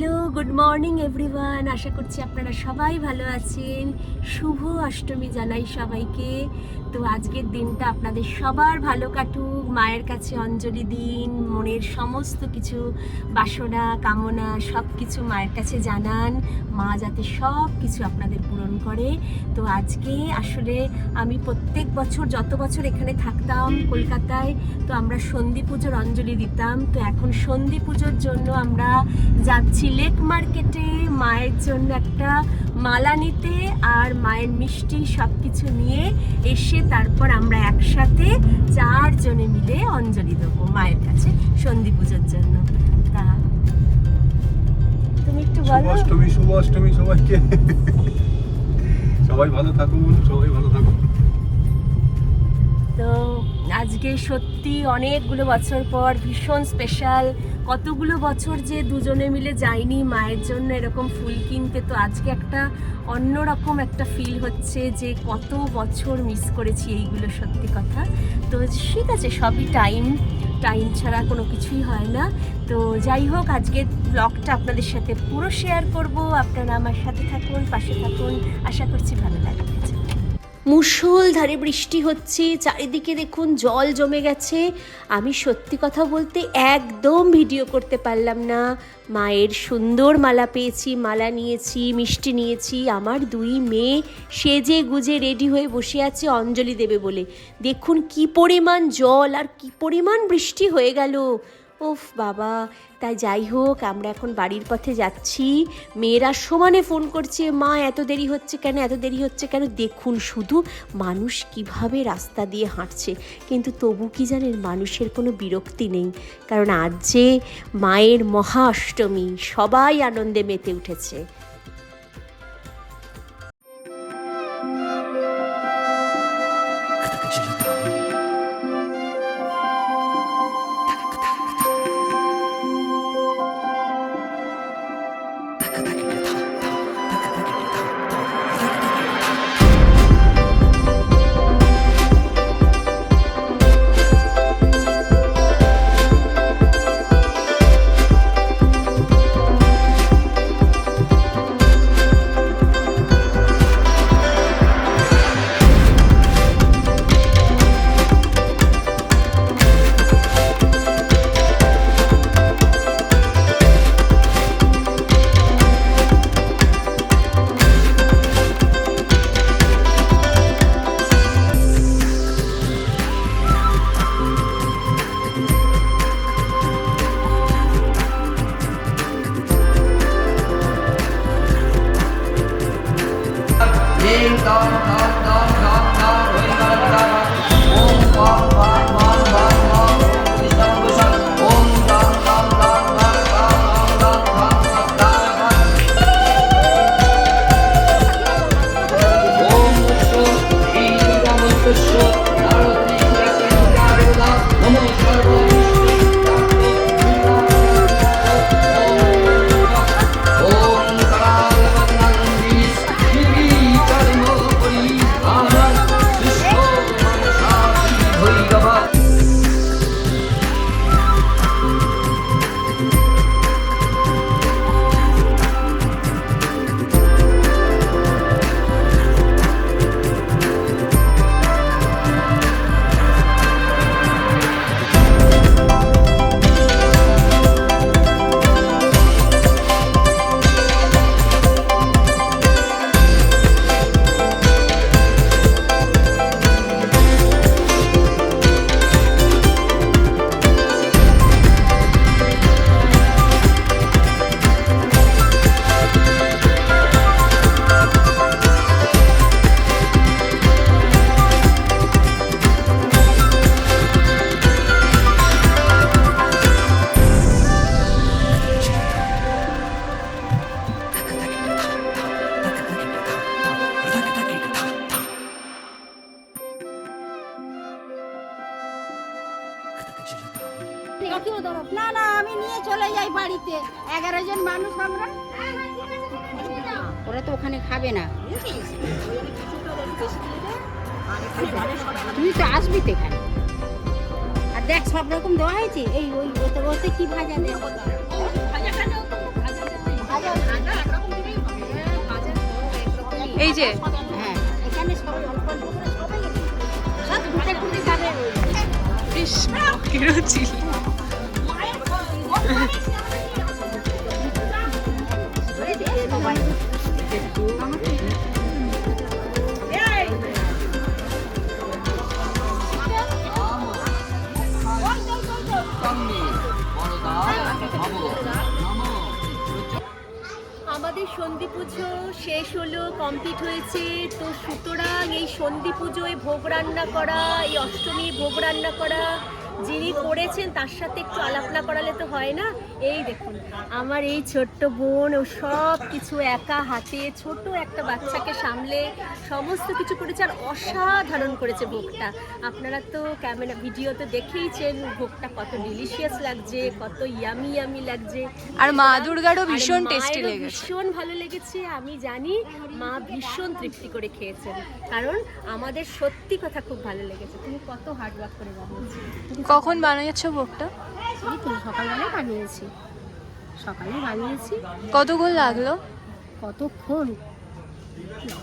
Hello good morning everyone. আশা করছি আপনারা সবাই ভালো আছেন। শুভ অষ্টমী জানাই সবাইকে। তো আজকের দিনটা আপনাদের সবার ভালো কাটুক মায়ের কাছে অঞ্জলি দিন মনের সমস্ত কিছু বাসনা কামনা সব কিছু মায়ের কাছে জানান। মা যাতে সব কিছু আপনাদের পূরণ করে। তো আজকে আসলে আমি প্রত্যেক বছর যত বছর এখানে থাকতাম কলকাতায় তো আমরা সন্ধি পুজোর অঞ্জলি দিতাম। তো এখন সন্ধি পুজোর জন্য আমরা যাচ্ছি লেক মার্কেটে। মায়ের জন্য একটা মালা নিতে আর মায়ের মিষ্টি সব কিছু নিয়ে এসে তারপর আমরা একসাথে চারজনে মিলে অঞ্জলি দেবো মায়ের কাছে সন্ধি পুজোর জন্য। তা তুমি একটু বলো। অষ্টমী শুভ অষ্টমী সবাইকে। সবাই ভালো থাকুন সবাই ভালো থাকুন। তো আজকে সত্যি অনেকগুলো বছর পর ভীষণ স্পেশাল কতগুলো বছর যে দুজনে মিলে যাইনি, মায়ের জন্য এরকম ফুল কিনতে, তো আজকে একটা অন্যরকম একটা ফিল হচ্ছে যে কত বছর মিস করেছি এইগুলো সত্যি কথা। তো ঠিক আছে, সবই টাইম টাইম ছাড়া কোনো কিছুই হয় না। তো যাই হোক আজকে ব্লগটা আপনাদের সাথে পুরো শেয়ার করব। আপনারা আমার সাথে থাকুন, পাশে থাকুন। আশা করছি ভালো লাগবে। মুষলধারে বৃষ্টি হচ্ছে, চারিদিকে দেখুন জল জমে গেছে। আমি সত্যি কথা বলতে একদম ভিডিও করতে পারলাম না। মায়ের সুন্দর মালা পেয়েছি, মালা নিয়েছি, মিষ্টি নিয়েছি। আমার দুই মেয়ে সেজে গুজে রেডি হয়ে বসে আছে অঞ্জলি দেবে বলে। দেখুন কি পরিমাণ জল আর কি পরিমাণ বৃষ্টি হয়ে গেল। ওফ বাবা। তাই যাই হোক, আমরা এখন বাড়ির পথে যাচ্ছি। মেয়েরা সমানে ফোন করছে, মা, এত দেরি হচ্ছে কেন? এত দেরি হচ্ছে কেন? দেখুন, শুধু মানুষ কীভাবে রাস্তা দিয়ে হাঁটছে, কিন্তু তবু কি জানেন, মানুষের কোনো বিরক্তি নেই। কারণ আজ যে মায়ের মহাষ্টমী, সবাই আনন্দে মেতে উঠেছে। Ding না আমি নিয়ে চলে যাই বাড়িতে। এগারো জন মানুষ আমরা। ওরা তো ওখানে খাবে না। তুই তো আসবি তো এখানে। আর দেখ সব রকম দেওয়া হয়েছে? এই ওই ওতে ওতে কি ভাজা দেয় এই যে। হ্যাঁ এখানে সব সব ঘুরে ঘুরে যাবে। বেশ কিরো চিলি আমাদের সন্ধি পুজো শেষ হলো কমপ্লিট হয়েছে। তো সুতরাং এই সন্ধি পুজোয় ভোগ রান্না করা, এই অষ্টমী ভোগ রান্না করা যিনি করেছেন তার সাথে একটু আলাপনা করালে তো হয় না। এই দেখুন আমার এই ছোট্ট বোন ও সব কিছু একা হাতে ছোট একটা বাচ্চাকে সামলে সমস্ত কিছু করেছে আর অসাধারণ করেছে ভোগটা। আপনারা তো ক্যামেরা ভিডিওতে দেখেইছেন ভোগটা কত ডিলিশিয়াস লাগছে কত ইয়ামি ইয়ামি লাগছে। আর মা দুর্গারও ভীষণ টেস্টি লেগেছে। ভীষণ ভালো লেগেছে আমি জানি মা ভীষণ তৃপ্তি করে খেয়েছেন। কারণ আমাদের সত্যি কথা খুব ভালো লেগেছে। তুমি কত হার্ড ওয়ার্ক করে বানিয়েছো। কখন বানিয়েছো ভোগটা? সকালবেলায় বানিয়েছি। সকালে বানিয়েছি। কতক্ষণ লাগল? কতক্ষণ?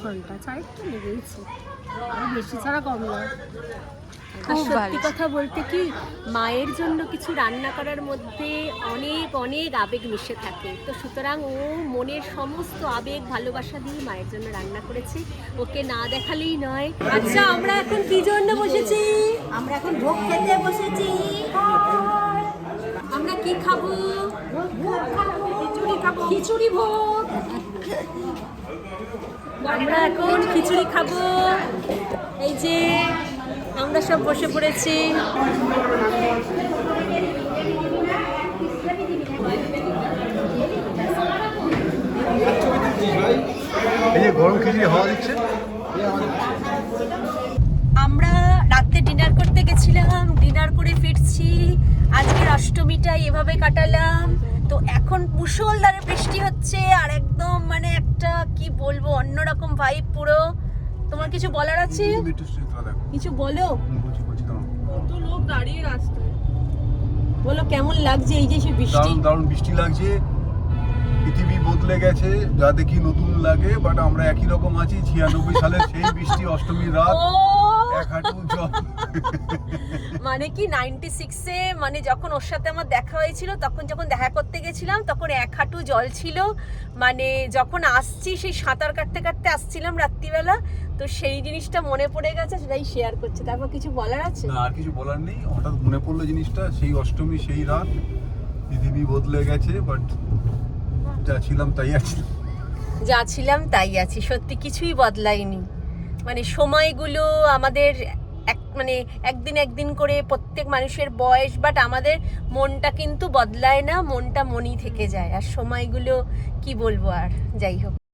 ঘণ্টা চারেক তো লেগেইছে। আর বেশি ছাড়া কম নয় আর সত্যি কথা বলতে কি মায়ের জন্য কিছু রান্না করার মধ্যে অনেক অনেক আবেগ মিশে থাকে। তো সুতরাং ও মনের সমস্ত আবেগ ভালোবাসা দিয়ে মায়ের জন্য রান্না করেছে। ওকে না দেখালেই নয়। আচ্ছা আমরা এখন কি জন্য বসেছি? আমরা এখন ভোগ খেতে বসেছি। কি খাব? খিচুড়ি খাব। খিচুড়ি ভোগ। আমরা এখন খিচুড়ি খাব। এই যে আমরা সব বসে পড়েছি। এই যে গরম খিচুড়ি হাওয়া দিচ্ছে। আমরা গেছিলাম ডিনার করে ফিরছি আজকের অষ্টমীটা এভাবে কাটালাম। তো এখন মুষলধারে বৃষ্টি হচ্ছে আর একদম মানে একটা কি বলব অন্যরকম ভাইব পুরো। তোমার কিছু বলার আছে? কিছু বলো? হুম, বলছি বলছি দাঁড়াও। বলো কেমন লাগছে এই যে সে বৃষ্টি? দারুণ দারুণ বৃষ্টি লাগছে। পৃথিবী বদলে গেছে যা দেখি নতুন লাগে বাট আমরা একই রকম আছি ছিয়ানব্বই সালের সেই বৃষ্টি অষ্টমীর রাত। মানে কি নাইনটি সিক্সে মানে যখন ওর সাথে আমার দেখা হয়েছিল তখন যখন দেখা করতে গেছিলাম তখন এক হাঁটু জল ছিল। মানে যখন আসছি সেই সাঁতার কাটতে কাটতে আসছিলাম রাত্রিবেলা। তো সেই জিনিসটা মনে পড়ে গেছে সেটাই শেয়ার করছে। তারপর কিছু বলার আছে? না আর কিছু বলার নেই। হঠাৎ মনে পড়ল জিনিসটা সেই অষ্টমী সেই রাত। পৃথিবী বদলে গেছে বাট যা ছিলাম তাই আছি। যা ছিলাম তাই আছি। সত্যি কিছুই বদলায়নি। মানে সময়গুলো আমাদের এক মানে একদিন একদিন করে প্রত্যেক মানুষের বয়স বাট আমাদের মনটা কিন্তু বদলায় না, মনটা মনই থেকে যায়। আর সময়গুলো কি বলব আর? যাই হোক।